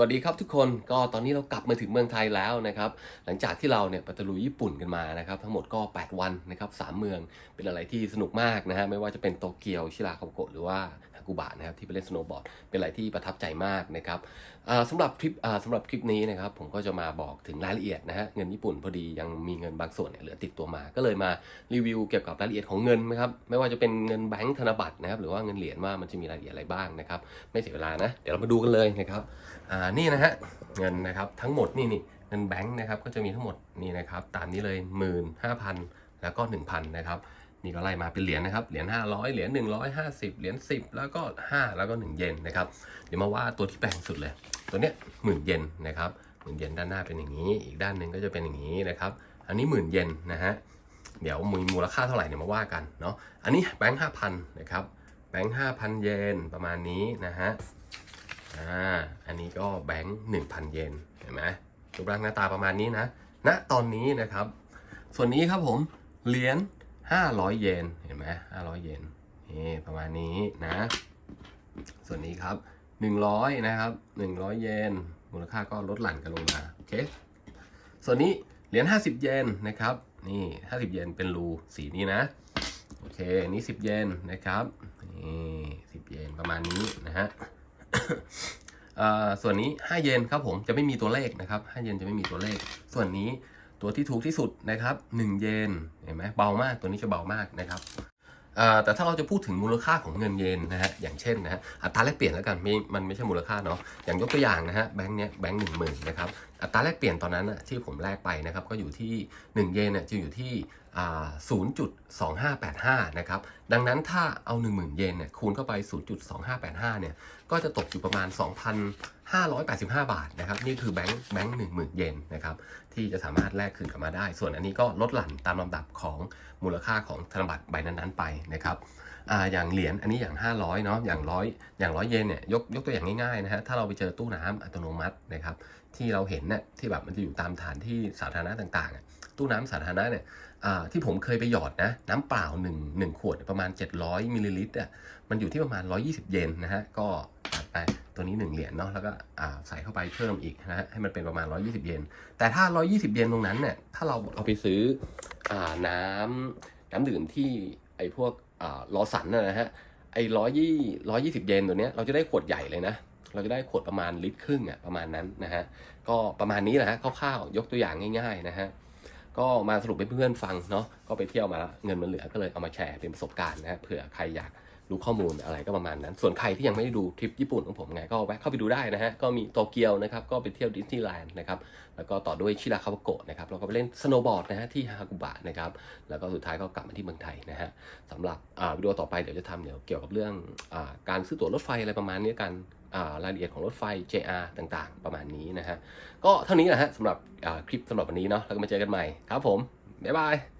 วัสดีครับทุกคนก็ตอนนี้เรากลับมาถึงเมืองไทยแล้วนะครับหลังจากที่เราเนี่ยไปตะลุยญี่ปุ่นกันมานะครับทั้งหมดก็ 8 วันนะครับสามเมืองเป็นอะไรที่สนุกมากนะฮะไม่ว่าจะเป็นโตเกียวชิราคาโกะหรือว่าฮากุบะนะครับที่ไปเล่นสโนว์บอร์ดเป็นอะไรที่ประทับใจมากนะครับสำหรับทริปสำหรับคลิปนี้นะครับผมก็จะมาบอกถึงรายละเอียดนะฮะเงินญี่ปุ่นพอดียังมีเงินบางส่วนเนี่ยเหลือติดตัวมาก็เลยมารีวิวเกี่ยวกับรายละเอียดของเงินนะครับไม่ว่าจะเป็นเงินแบงก์ธนบัตรนะครับหรือว่าเงินเหรียญว่ามันจะมีรายละเอียดอะไรบ้างนะครับไม่เสียเวลานะเดี๋ยวเรามาดูกันเลยนะครับอ่านี่นะฮะเงินนะครับทั้งหมดนี่นี่เงินแบงค์นะครับก็จะมีทั้งหมดนี่นะครับตามนี้เลยหมื่นห้าพันแล้วก็หนึ่งพันนะครับนี่ก็ไล่มาเป็นเหรียญนะครับเหรียญห้าร้อยเหรียญหนึ่งร้อยห้าสิบเหรียญสิบแล้วก็ห้าแล้วก็หนึ่งเยนนะครับเดี๋ยวมาว่าตัวที่แพงสุดเลย ตัวเนี้ยหมื่นเยนนะครับหมื่นเยนด้านหน้าเป็นอย่างนี้ อีกด้านหนึ่งก็จะเป็นอย่างนี้นะครับอันนี้หมื่นเยนนะฮะเดี๋ยวมีมูลค่าเท่าไหร่เนี่ยมาว่ากันเนาะอันนี้แบงค์ห้าพันนะครับแบงค์ห้าพันเยนประมาณนี้นะฮะ อ่า อันนี้ก็แบงค์หนึ่งพันเยน เห็นไหมรูปร่างหน้าตาประมาณนี้นะณตอนนี้นะครับ ส่วนนี้ครับผม เหรียญห้าร้อยเยน เห็นไหมห้าร้อยเยน นี่ประมาณนี้นะ ส่วนนี้ครับหนึ่งร้อยนะครับหนึ่งร้อยเยน มูลค่าก็ลดหลั่นกันลงมา โอเค ส่วนนี้เหรียญห้าสิบเยนนะครับ นี่ห้าสิบเยนเป็นรูสีนี้นะ โอเค นี่สิบเยนนะครับ นี่สิบเยนประมาณนี้นะฮะ ส่วนนี้ 5 เยนครับผมจะไม่มีตัวเลขนะครับ 5 เยนจะไม่มีตัวเลข ส่วนนี้ตัวที่ถูกที่สุดนะครับ 1 เยนเห็นไหมเบามากตัวนี้จะเบามากนะครับแต่ถ้าเราจะพูดถึงมูลค่าของเงินเยนนะฮะอย่างเช่นนะฮะอัตราแลกเปลี่ยนแล้วกันไม่มันไม่ใช่มูลค่าเนาะอย่างยกตัวอย่างนะฮะแบงค์เนี้ยแบงค์หนึ่งหมื่นนะครับอัตราแลกเปลี่ยนตอนนั้นนะที่ผมแลกไปนะครับก็อยู่ที่ 1 เยนเนี่ยจะอยู่ที่ 0.2585 นะครับ ดังนั้นถ้าเอา 10,000 เยนเนี่ยคูณเข้าไป 0.2585 เนี่ย ก็จะตกอยู่ประมาณ 2,585 บาทนะครับ นี่คือแบงค์แบงค์10,000 เยนนะครับ ที่จะสามารถแลกคืนกลับมาได้ ส่วนอันนี้ก็ลดหลั่นตามลำดับของมูลค่าของธนบัตรใบนั้นๆไปนะครับ อ่าอย่างเหรียญอันนี้อย่าง 500เนาะอย่างร้อยอย่างร้อยเยนเนี่ยยกยกตัวอย่างง่ายๆนะฮะถ้าเราไปเจอตู้น้ำอัตโนมัตินะครับที่เราเห็นเนี่ยที่แบบมันจะอยู่ตามสถานที่สาธารณะต่างๆ ตู้น้ำสาธารณะเนี่ยอ่าที่ผมเคยไปหยอดนะน้ำเปล่า1 1ขวดประมาณ 700มิลลิลิตรอะมันอยู่ที่ประมาณ 120 เยนนะฮะก็ตัดไปตัวนี้ 1 เหรียญเนาะแล้วก็อ่าใส่เข้าไปเพิ่มอีกนะฮะให้มันเป็นประมาณ 120 เยนแต่ถ้า 120 เยนตรงนั้นเนี่ยถ้าเราเอาไปซื้ออน้ำน้ำดื่มที่ไอ้พวก ลอสันนะนะฮะไอ้ร้อยยี่ร้อยยี่สิบเยนตัวเนี้ยเราจะได้ขวดใหญ่เลยนะเราจะได้ขวดประมาณลิตรครึ่งอะประมาณนั้นนะฮะก็ประมาณนี้แหละฮะคร่าวๆยกตัวอย่างง่ายๆนะฮะก็มาสรุปให้เพื่อนๆฟังเนาะก็ไปเที่ยวมาแล้วเงินมันเหลือก็เลยเอามาแชร์เป็นประสบการณ์นะฮะเผื่อใครอยาก รู้ข้อมูลอะไรก็ประมาณนั้น ส่วนใครที่ยังไม่ได้ดูทริปญี่ปุ่นของผมไงก็แวะเข้าไปดูได้นะฮะ ก็มีโตเกียวนะครับ ก็ไปเที่ยวดิสนีย์แลนด์นะครับ แล้วก็ต่อด้วยชิราคาวโกะนะครับ แล้วก็ไปเล่นสโนว์บอร์ดนะฮะที่ฮากุบะนะครับ แล้วก็สุดท้ายก็กลับมาที่เมืองไทยนะฮะสำหรับวิดีโอต่อไปเดี๋ยวจะทำเดี๋ยวเกี่ยวกับเรื่องอการซื้อตั๋วรถไฟอะไรประมาณนี้กันรายละเอียดของรถไฟ JR ต่างๆ ประมาณนี้นะฮะ ก็เท่านี้แหละฮะสำหรับคลิปสำหรับวันนี้เนาะ แล้วก็มาเจอกันใหม่ครับผม บ๊ายบาย